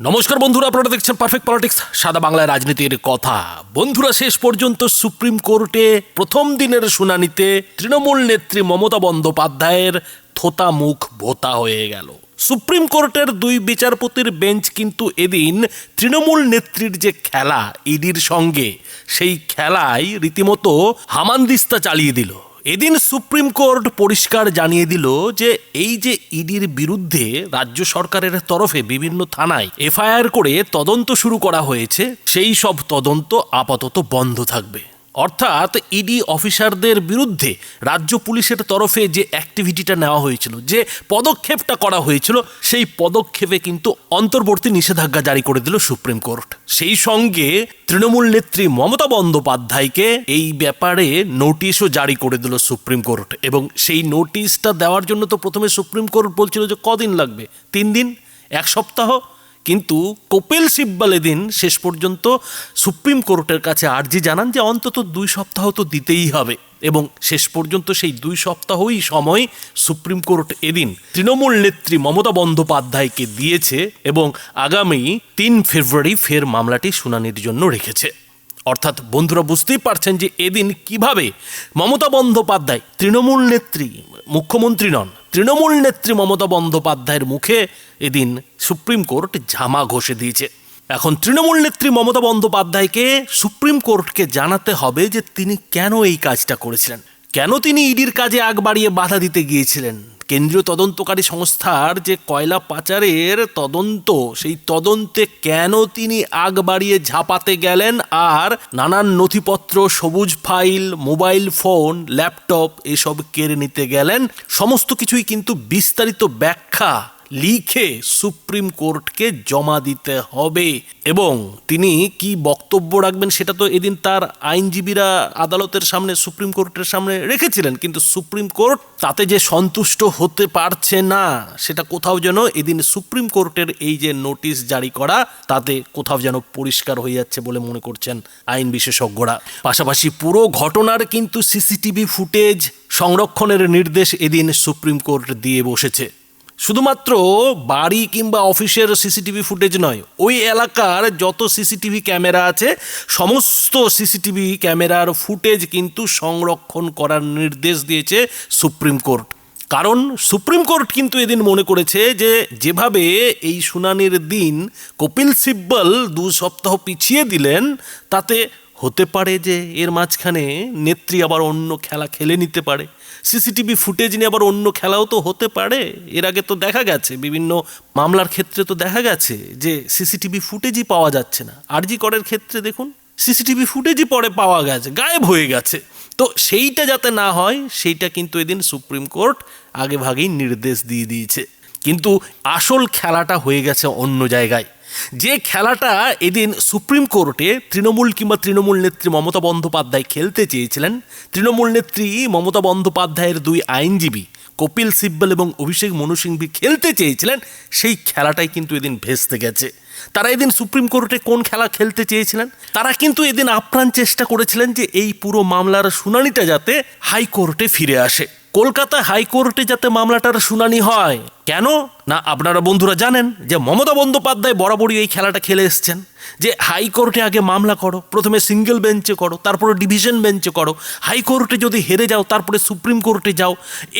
নমস্কার বন্ধুরা, আপনারা দেখছেন পারফেক্ট পলিটিক্স সাদা বাংলায় রাজনীতির কথা। বন্ধুরা, শেষ পর্যন্ত সুপ্রিম কোর্টে প্রথম দিনের শুনানিতে তৃণমূল নেত্রী মমতা বন্দ্যোপাধ্যায়ের থোতা মুখ ভোতা হয়ে গেল। সুপ্রিম কোর্টের দুই বিচারপতির বেঞ্চ কিন্তু এদিন তৃণমূল নেত্রীর যে খেলা, ইডির সঙ্গে, সেই খেলায় রীতিমতো হামানদিস্তা চালিয়ে দিল। এদিন সুপ্রিম কোর্ট পরিষ্কার জানিয়ে দিল যে এই যে ইডির বিরুদ্ধে রাজ্য সরকারের তরফে বিভিন্ন থানায় এফআইআর করে তদন্ত শুরু করা হয়েছে, সেই সব তদন্ত আপাতত বন্ধ থাকবে। অর্থাৎ ইডি অফিসারদের বিরুদ্ধে রাজ্য পুলিশের তরফে যে অ্যাক্টিভিটিটা নেওয়া হয়েছিল, যে পদক্ষেপটা করা হয়েছিল, সেই পদক্ষেপে কিন্তু অন্তর্বর্তী নিষেধাজ্ঞা জারি করে দিল সুপ্রিম কোর্ট। সেই সঙ্গে তৃণমূল নেত্রী মমতা বন্দ্যোপাধ্যায়কে এই ব্যাপারে নোটিশও জারি করে দিল সুপ্রিম কোর্ট এবং সেই নোটিশটা দেওয়ার জন্য তো প্রথমে সুপ্রিম কোর্ট বলছিল যে কদিন লাগবে? তিন দিন? এক সপ্তাহ? কিন্তু কপিল সিব্বাল এদিন শেষ পর্যন্ত সুপ্রিম কোর্টের কাছে আর্জি জানান যে অন্তত দুই সপ্তাহ তো দিতেই হবে এবং শেষ পর্যন্ত সেই দুই সপ্তাহই সময় সুপ্রিম কোর্ট এদিন তৃণমূল নেত্রী মমতা বন্দ্যোপাধ্যায়কে দিয়েছে এবং আগামী তিন ফেব্রুয়ারি ফের মামলাটি শুনানির জন্য রেখেছে। অর্থাৎ বন্ধুরা বুঝতেই পারছেন যে এদিন কীভাবে মমতা বন্দ্যোপাধ্যায় তৃণমূল নেত্রী, মুখ্যমন্ত্রী নন, তৃণমূল নেত্রী মমতা বন্দ্যোপাধ্যায়ের মুখে এদিন সুপ্রিম কোর্ট ঝামা ঘষে দিয়েছে। এখন তৃণমূল নেত্রী মমতা বন্দ্যোপাধ্যায়কে সুপ্রিম কোর্টকে জানাতে হবে যে তিনি কেন এই কাজটা করেছিলেন। কেন তিনি ইডির কাজে আগ বাড়িয়ে বাধা দিতে গিয়েছিলেন? কেন্দ্রীয় তদন্তকারী সংস্থার যে কয়লা পাচারের তদন্ত, সেই তদন্তে কেন তিনি আগ বাড়িয়ে ঝাঁপাতে গেলেন? আর নানান নথিপত্র, সবুজ ফাইল, মোবাইল ফোন, ল্যাপটপ, এসব কেড়ে নিতে গেলেন। সমস্ত কিছুই কিন্তু বিস্তারিত ব্যাখ্যা লিখে সুপ্রিম কোর্টকে জমা দিতে হবে। এবং তিনি কি বক্তব্য রাখবেন সেটা তো এদিন তার আইনজীবীরা আদালতের সামনে, সুপ্রিম কোর্টের সামনে রেখেছিলেন। কিন্তু সুপ্রিম কোর্ট তাতে যে সন্তুষ্ট হতে পারছে না, সেটা কোথাও যেন এদিন সুপ্রিম কোর্টের এই যে নোটিশ জারি করা, তাতে কোথাও যেন পরিষ্কার হয়ে যাচ্ছে বলে মনে করছেন আইন বিশেষজ্ঞরা। পাশাপাশি পুরো ঘটনার কিন্তু সিসিটিভি ফুটেজ সংরক্ষণের নির্দেশ এদিন সুপ্রিম কোর্ট দিয়ে বসেছে। শুধুমাত্র বাড়ি কিংবা অফিসের সিসিটিভি ফুটেজ নয়, ওই এলাকার যত সিসিটিভি ক্যামেরা আছে, সমস্ত সিসিটিভি ক্যামেরার ফুটেজ কিন্তু সংরক্ষণ করার নির্দেশ দিয়েছে সুপ্রিম কোর্ট। কারণ সুপ্রিম কোর্ট কিন্তু এদিন মনে করেছে যে, যেভাবে এই শুনানির দিন কপিল সিব্বল দু সপ্তাহ পিছিয়ে দিলেন, তাতে হতে পারে যে এর মাঝখানে নেত্রী আবার অন্য খেলা খেলে নিতে পারে। সিসিটিভি ফুটেজ নিয়ে আবার অন্য খেলাও তো হতে পারে। এর আগে তো দেখা গেছে, বিভিন্ন মামলার ক্ষেত্রে তো দেখা গেছে যে সিসিটিভি ফুটেজই পাওয়া যাচ্ছে না। আরজি করের ক্ষেত্রে দেখুন, সিসিটিভি ফুটেজই পরে পাওয়া গেছে, গায়েব হয়ে গেছে। তো সেইটা যাতে না হয়, সেইটা কিন্তু এদিন সুপ্রিম কোর্ট আগে ভাগেই নির্দেশ দিয়ে দিয়েছে। কিন্তু আসল খেলাটা হয়ে গেছে অন্য জায়গায়। যে খেলাটা এদিন সুপ্রিম কোর্টে তৃণমূল কিংবা তৃণমূল নেত্রী মমতা বন্দ্যোপাধ্যায় খেলতে চেয়েছিলেন, তৃণমূল নেত্রী মমতা বন্দ্যোপাধ্যায়ের দুই আইনজীবী কপিল সিব্বল এবং অভিষেক মনু সিংভি খেলতে চেয়েছিলেন, সেই খেলাটাই কিন্তু এদিন ভেস্তে গেছে। তারা এদিন সুপ্রিম কোর্টে কোন খেলা খেলতে চেয়েছিলেন? তারা কিন্তু এদিন আপ্রাণ চেষ্টা করেছিলেন যে এই পুরো মামলার শুনানিটা যাতে হাইকোর্টে ফিরে আসে। কলকাতা হাইকোর্টে যাতে মামলাটার শুনানি হয়। কেন? না, আপনারা বন্ধুরা জানেন যে মমতা বন্দ্যোপাধ্যায় বরাবরই এই খেলাটা খেলে এসছেন। যে হাইকোর্টে আগে মামলা করো, প্রথমে সিঙ্গেল বেঞ্চে করো, তারপরে ডিভিশন বেঞ্চে করো। হাইকোর্টে যদি হেরে যাও, তারপরে সুপ্রিম কোর্টে যাও,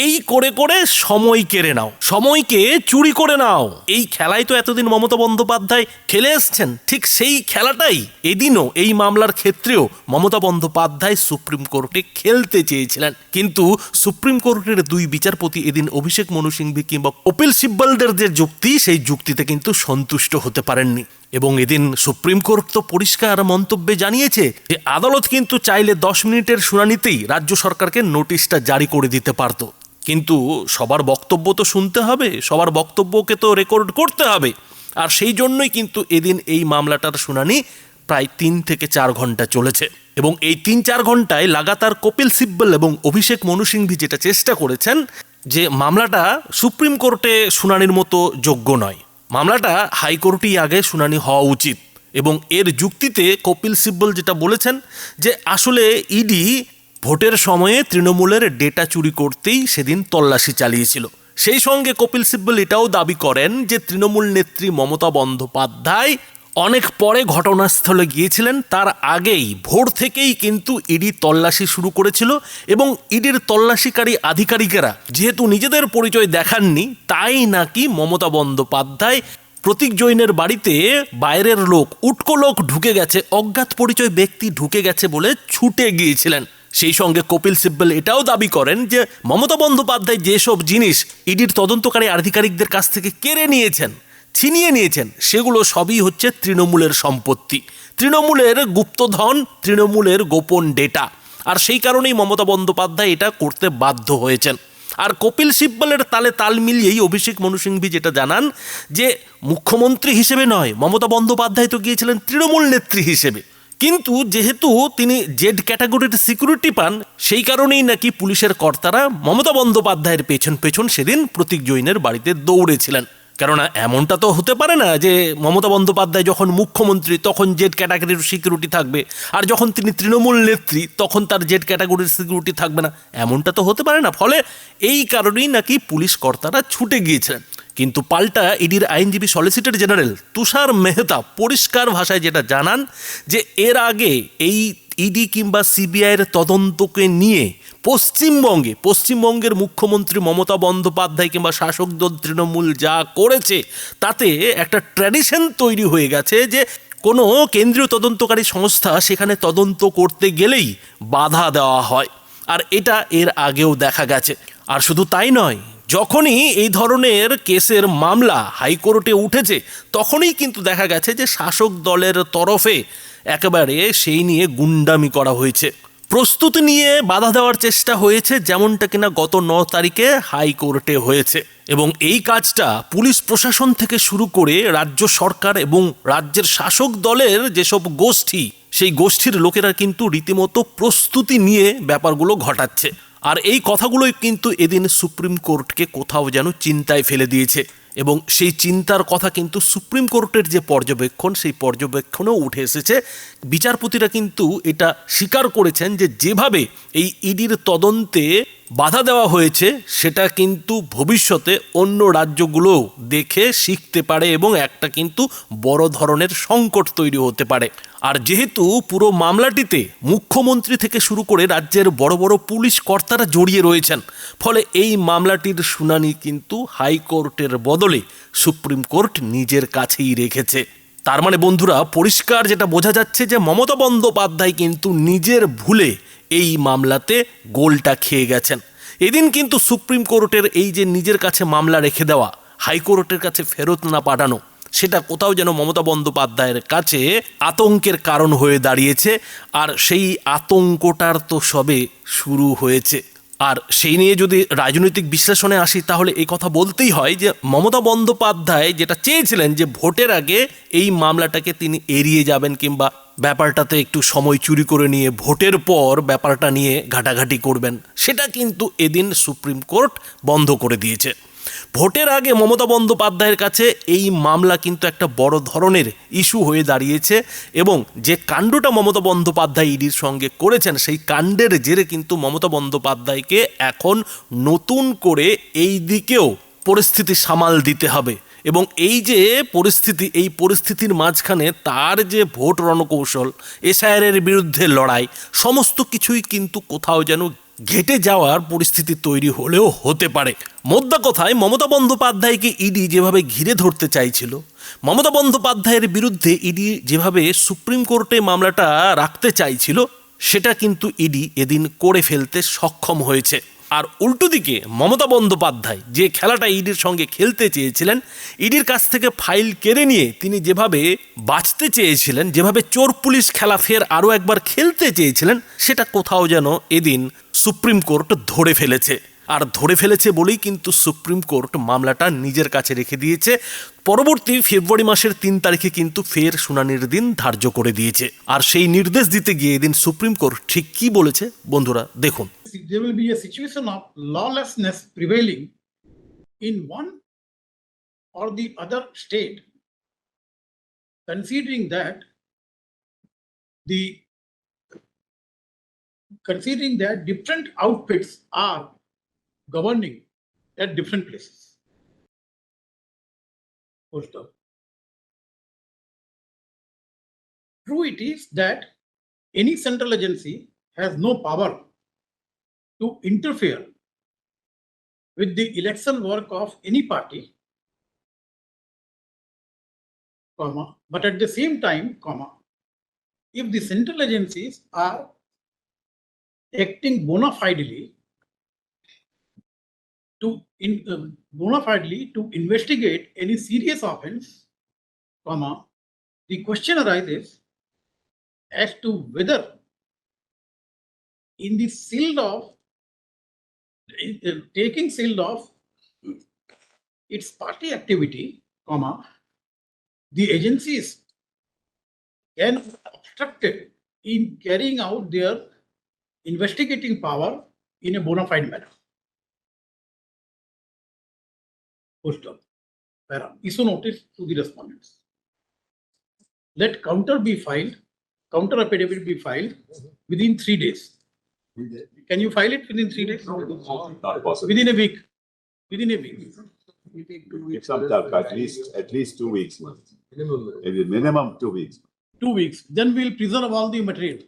এই করে করে সময় কেড়ে নাও। সময়কে চুরি করে নাও। এই খেলায় তো এতদিন মমতা বন্দ্যোপাধ্যায় খেলে এসছেন, ঠিক সেই খেলাটাই এদিনও এই মামলার ক্ষেত্রেও মমতা বন্দ্যোপাধ্যায় সুপ্রিম কোর্টে খেলতে চেয়েছিলেন। কিন্তু সুপ্রিম কোর্টের দুই বিচারপতি এদিন অভিষেক মনু সিংভি কিংবা কপিল সিব্বলদের যে যুক্তি, সেই যুক্তিতে কিন্তু সন্তুষ্ট হতে পারেননি। এবং এদিন সুপ্রিম কোর্ট তো পরিষ্কার মন্তব্যে জানিয়েছে যে আদালত কিন্তু চাইলে দশ মিনিটের শুনানিতেই রাজ্য সরকারকে নোটিশটা জারি করে দিতে পারত। কিন্তু সবার বক্তব্য তো শুনতে হবে, সবার বক্তব্যকে তো রেকর্ড করতে হবে। আর সেই জন্যই কিন্তু এদিন এই মামলাটার শুনানি প্রায় তিন থেকে চার ঘণ্টা চলেছে। এবং এই তিন চার ঘন্টায় লাগাতার কপিল সিব্বল এবং অভিষেক মনু সিংভি যেটা চেষ্টা করেছেন যে মামলাটা সুপ্রিম কোর্টে শুনানির মতো যোগ্য নয়। মামলাটা হাইকোর্টেই আগে শুনানি হওয়া উচিত এবং এর যুক্তিতে কপিল সিব্বল যেটা বলেছেন যে আসলে ইডি ভোটের সময়ে তৃণমূলের ডেটা চুরি করতেই সেদিন তল্লাশি চালিয়েছিল। সেই সঙ্গে কপিল সিব্বল এটাও দাবি করেন যে তৃণমূল নেত্রী মমতা বন্দ্যোপাধ্যায় অনেক পরে ঘটনাস্থলে গিয়েছিলেন। তার আগেই ভোর থেকেই কিন্তু ইডি তল্লাশি শুরু করেছিল এবং ইডির তল্লাশিকারী আধিকারিকেরা, যেহেতু নিজেদের পরিচয় দেখাননি, তাই নাকি মমতা বন্দ্যোপাধ্যায় প্রতীক জৈনের বাড়িতে বাইরের লোক, উটকো লোক ঢুকে গেছে, অজ্ঞাত পরিচয় ব্যক্তি ঢুকে গেছে বলে ছুটে গিয়েছিলেন। সেই সঙ্গে কপিল সিব্বল এটাও দাবি করেন যে, মমতা বন্দ্যোপাধ্যায় যেসব জিনিস ইডির তদন্তকারী আধিকারিকদের কাছ থেকে কেড়ে নিয়েছেন ছিনিয়ে নিয়েছেন। সেগুলো সবই হচ্ছে তৃণমূলের সম্পত্তি। তৃণমূলের গুপ্তধন, তৃণমূলের গোপন ডেটা। আর সেই কারণেই মমতা বন্দ্যোপাধ্যায় এটা করতে বাধ্য হয়েছেন। আর কপিল সিব্বলের তালে তাল মিলিয়েই অভিষেক মনু সিংভি যেটা জানান যে, মুখ্যমন্ত্রী হিসেবে নয়, মমতা বন্দ্যোপাধ্যায় তো গিয়েছিলেন তৃণমূল নেত্রী হিসেবে। কিন্তু যেহেতু তিনি জেড ক্যাটাগরির সিকিউরিটি পান, সেই কারণেই নাকি পুলিশের কর্তারা মমতা বন্দ্যোপাধ্যায়ের পেছন পেছন সেদিন প্রতীক জৈনের বাড়িতে দৌড়েছিলেন। কেননা এমনটা তো হতে পারে না যে মমতা বন্দ্যোপাধ্যায় যখন মুখ্যমন্ত্রী, তখন জেড ক্যাটাগরির সিকিউরিটি থাকবে। আর যখন তিনি তৃণমূল নেত্রী, তখন তার জেড ক্যাটাগরির সিকিউরিটি থাকবে না। এমনটা তো হতে পারে না। ফলে এই কারণেই নাকি পুলিশ কর্তারা ছুটে গিয়েছিলেন। কিন্তু পাল্টা ইডির আইনজীবী সলিসিটর জেনারেল তুষার মেহতা পরিষ্কার ভাষায় যেটা জানান যে এর আগে এই ইডি কিংবা সিবিআইয়ের তদন্তকে নিয়ে পশ্চিমবঙ্গে, পশ্চিমবঙ্গের মুখ্যমন্ত্রী মমতা বন্দ্যোপাধ্যায় কিংবা শাসক দল তৃণমূল যা করেছে, তাতে একটা ট্র্যাডিশন তৈরি হয়ে গেছে যে কোনো কেন্দ্রীয় তদন্তকারী সংস্থা সেখানে তদন্ত করতে গেলেই বাধা দেওয়া হয়। আর এটা এর আগেও দেখা গেছে। আর শুধু তাই নয়, যখনই এই ধরনের কেসের মামলা হাইকোর্টে উঠেছে, তখনই কিন্তু দেখা গেছে যে শাসক দলের তরফে একেবারে সেই নিয়ে গুন্ডামি করা হয়েছে। প্রস্তুতি নিয়ে বাধা দেওয়ার চেষ্টা হয়েছে, যেমনটা কিনা গত ন তারিখে হাইকোর্টে হয়েছে। এবং এই কাজটা পুলিশ প্রশাসন থেকে শুরু করে রাজ্য সরকার এবং রাজ্যের শাসক দলের যেসব গোষ্ঠী, সেই গোষ্ঠীর লোকেরা কিন্তু রীতিমতো প্রস্তুতি নিয়ে ব্যাপারগুলো ঘটাচ্ছে। আর এই কথাগুলোই কিন্তু এদিন সুপ্রিম কোর্টকে কোথাও যেন চিন্তায় ফেলে দিয়েছে। এবং সেই চিন্তার কথা কিন্তু সুপ্রিম কোর্টের যে পর্যবেক্ষণ, সেই পর্যবেক্ষণেও উঠে এসেছে। বিচারপতিরা কিন্তু এটা স্বীকার করেছেন যে যেভাবে এই ইডির তদন্তে বাধা দেওয়া হয়েছে, সেটা কিন্তু ভবিষ্যতে অন্য রাজ্যগুলো দেখে, শিখতে পারে এবং একটা কিন্তু বড় ধরনের সংকট তৈরি হতে পারে। আর যেহেতু পুরো মামলাটিতে মুখ্যমন্ত্রী থেকে শুরু করে রাজ্যের বড় বড় পুলিশ কর্তারা জড়িয়ে রয়েছেন, ফলে এই মামলাটির শুনানি কিন্তু হাইকোর্টের বদলে সুপ্রিম কোর্ট নিজের কাছেই রেখেছে। তার মানে বন্ধুরা, পরিষ্কার যেটা বোঝা যাচ্ছে যে মমতা বন্দ্যোপাধ্যায় কিন্তু নিজের ভুলে এই মামলাতে গোলটা খেয়ে গেছেন। এদিন কিন্তু সুপ্রিম কোর্টের এই যে নিজের কাছে মামলা রেখে দেওয়া, হাইকোর্টের কাছে ফেরত না পাঠানো, সেটা কোথাও যেন মমতা বন্দ্যোপাধ্যায়ের কাছে আতঙ্কের কারণ হয়ে দাঁড়িয়েছে, আর সেই আতঙ্কটার তো সবে শুরু হয়েছে। আর সেই নিয়ে যদি রাজনৈতিক বিশ্লেষণে আসি, তাহলে এই কথা বলতেই হয় যে মমতা বন্দ্যোপাধ্যায় যেটা চেয়েছিলেন যে ভোটের আগে এই মামলাটাকে তিনি এড়িয়ে যাবেন কিংবা ব্যাপারটাতে একটু সময় চুরি করে নিয়ে ভোটের পর ব্যাপারটা নিয়ে ঘাটাঘাটি করবেন, সেটা কিন্তু এদিন সুপ্রিম কোর্ট বন্ধ করে দিয়েছে। ভোটের আগে মমতা বন্দ্যোপাধ্যায়ের কাছে এই মামলা কিন্তু একটা বড় ধরনের ইস্যু হয়ে দাঁড়িয়েছে এবং যে কাণ্ডটা মমতা বন্দ্যোপাধ্যায় ইডির সঙ্গে করেছেন, সেই কাণ্ডের জেরে কিন্তু মমতা বন্দ্যোপাধ্যায়কে এখন নতুন করে এই দিকেও পরিস্থিতি সামাল দিতে হবে। এবং এই যে পরিস্থিতি, এই পরিস্থিতির মাঝখানে তার যে ভোট রণকৌশল, এসআইআরের বিরুদ্ধে লড়াই, সমস্ত কিছুই কিন্তু কোথাও যেন ঘেটে যাওয়ার পরিস্থিতি তৈরি হলেও হতে পারে। মোদ্দা কথায় মমতা বন্দ্যোপাধ্যায়কে ইডি যেভাবে ঘিরে ধরতে চাইছিল, মমতা বন্দ্যোপাধ্যায়ের বিরুদ্ধে ইডি যেভাবে সুপ্রিম কোর্টে মামলাটা রাখতে চাইছিল, সেটা কিন্তু ইডি এদিন করে ফেলতে সক্ষম হয়েছে। আর উল্টো দিকে মমতা বন্দ্যোপাধ্যায় যে খেলাটা ইডির সঙ্গে খেলতে চেয়েছিলেন, ইডির কাছ থেকে ফাইল কেড়ে নিয়ে তিনি যেভাবে বাঁচতে চেয়েছিলেন, যেভাবে চোর পুলিশ খেলা ফের আরও একবার খেলতে চেয়েছিলেন, সেটা কোথাও যেন এদিন সুপ্রিম কোর্ট ধরে ফেলেছে। আর ধরে ফেলেছে বলেই কিন্তু সুপ্রিম কোর্ট মামলাটা নিজের কাছে রেখে দিয়েছে। পরবর্তী ফেব্রুয়ারি মাসের তিন তারিখে কিন্তু ফের শুনানির দিন ধার্য করে দিয়েছে। আর সেই নির্দেশ দিতে গিয়ে এদিন সুপ্রিম কোর্ট ঠিক কি বলেছে, বন্ধুরা দেখুন। There will be a situation of lawlessness prevailing in one or the other state, considering that the considering that different outfits are governing at different places. Full. True it is that any central agency has no power to interfere with the election work of any party, comma, but at the same time, comma, if the central agencies are acting bona fidely to in uh, bona fidely to investigate any serious offense, comma, the question arises as to whether in the shield of taking shield off its party activity, comma, the agencies can be obstructed in carrying out their investigating power in a bona fide manner. Stop. Para. Issue notice to the respondents. Let counter be filed, counter affidavit be filed mm-hmm. within three days. Can you file it within three days? Not possible. Within a week? Within a week? Give some time, at least, at least two weeks. Maybe minimum two weeks. Two weeks, then we'll preserve all the material.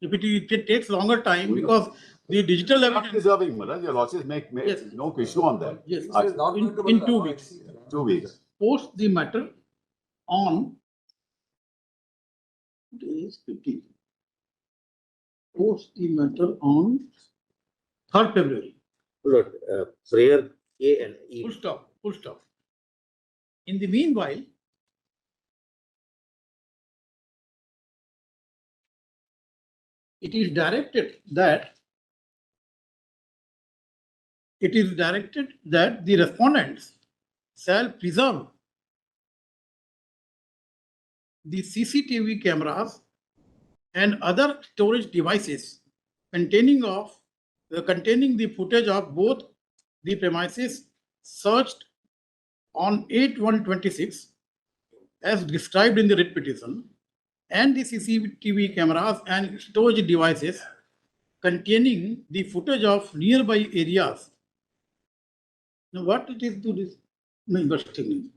If it, is- it takes longer time because the digital Not evidence, deserving, Maharaj, your losses make, make Yes. no issue on that. yes, in, in two weeks. Two weeks. post the matter on today is 15th. Post the matter on third February, Lord, uh, prayer A and E. full stop, full stop. In the meanwhile, it is directed that it is directed that the respondents shall preserve the CCTV cameras and other storage devices containing of, uh, containing the footage of both the premises searched on 8/126 as described in the writ petition and the CCTV cameras and storage devices containing the footage of nearby areas. Now, what it is to this, investigation.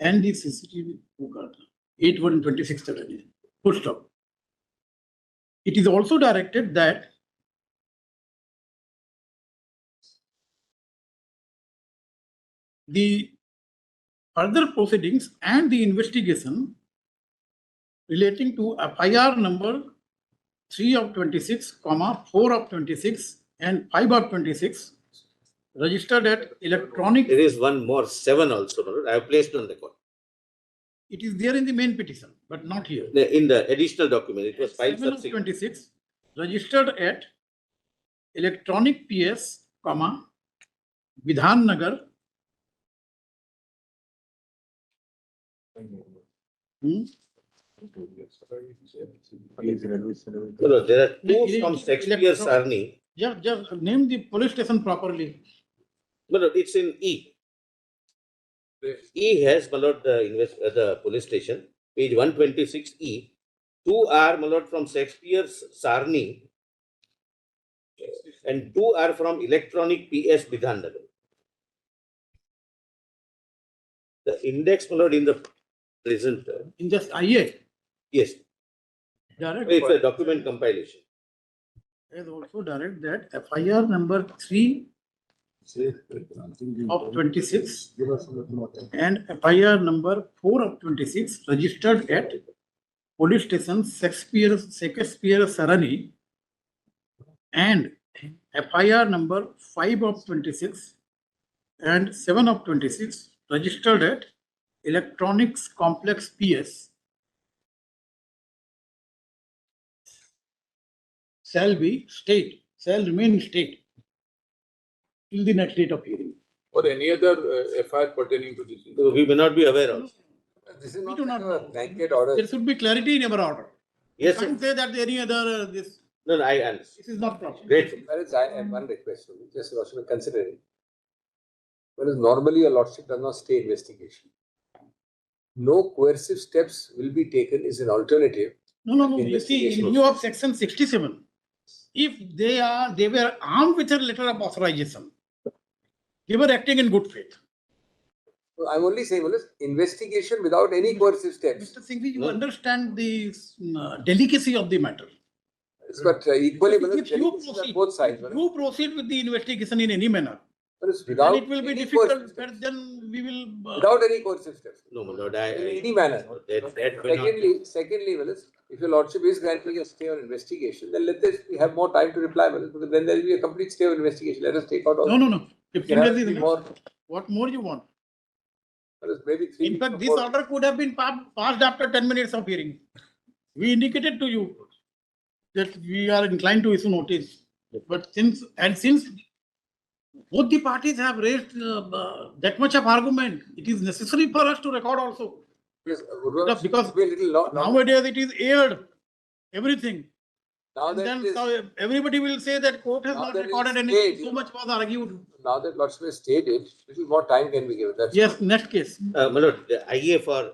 And the CCTV, oh God, eight one twenty-six seven, full stop. It is also directed that the further proceedings and the investigation relating to FIR number three of twenty-six, comma, four of twenty-six and five of twenty-six registered at electronic, There is one more, seven also. I have placed on the record. It is there in the main petition, but not here. The- In the additional document, it was filed Seven of subsequent. twenty-six, registered at electronic PS, comma, Vidhan Nagar. Hmm? No, no, there are two from Shakespeare Sarni. Just, just name the police station properly. No, no, it's in E. E has, my lord, the invest, uh, the police station, page one twenty-six E. Two are, my lord, from Shakespeare's Sarni. And two are from electronic PS Bidhannagar. The index, my lord, in the present, uh, In just IA, yes, direct. it's a document compilation. Is also direct that FIR number three of twenty-six? And FIR number four of twenty-six registered at police station Shakespeare, Shakespeare Sarani. And FIR number five of twenty-six and seven of twenty-six registered at Electronics Complex PS shall be state, shall remain state till the next date of hearing. or any other uh, FIR pertaining to this. So We may not be aware of. This is We not do not a know. blanket order. There should be clarity in our order. Yes, I Can't say that any other, uh, this, no, no, I understand. this is not proper. Grateful. Whereas I have one request, only, just Lordship considering. Whereas normally a Lordship does not stay investigation. No coercive steps will be taken is an alternative. No, no, no, you see, in Investigation. view of section sixty-seven, if they are, they were armed with a letter of authorization they were acting in good faith. So I'm only saying, well, it's investigation without any coercive steps. Mr. Singhvi, you No. understand the uh, delicacy of the matter. But uh, equally, well, If you proceed, both sides. if well, you proceed with the investigation in any manner, But it's then without it will be any difficult, coercive but steps. then we will. uh, Without any coercive steps. No, my lord, I. In I- any manner. That, that may not- Secondly, secondly, Willis, if your lordship is granting a stay on investigation, then let us have more time to reply, Willis, because then there will be a complete stay of investigation. Let us take out all. No, no, no. We Fifteen have to be more, What more you want? Willis, maybe three. In fact, this before. order could have been pa- passed after ten minutes of hearing. We indicated to you that we are inclined to issue notice. But since, and since both the parties have raised uh, uh, that much of argument, it is necessary for us to record also. Yes, uh, would because be a little lo- long. Nowadays, it is aired, everything. Now And that then it is- so everybody will say that court has not that it is recorded anything, stayed, so much was argued. now that lordship has stated, little more time can be given. That's Yes, next case. Uh, my lord, the IA for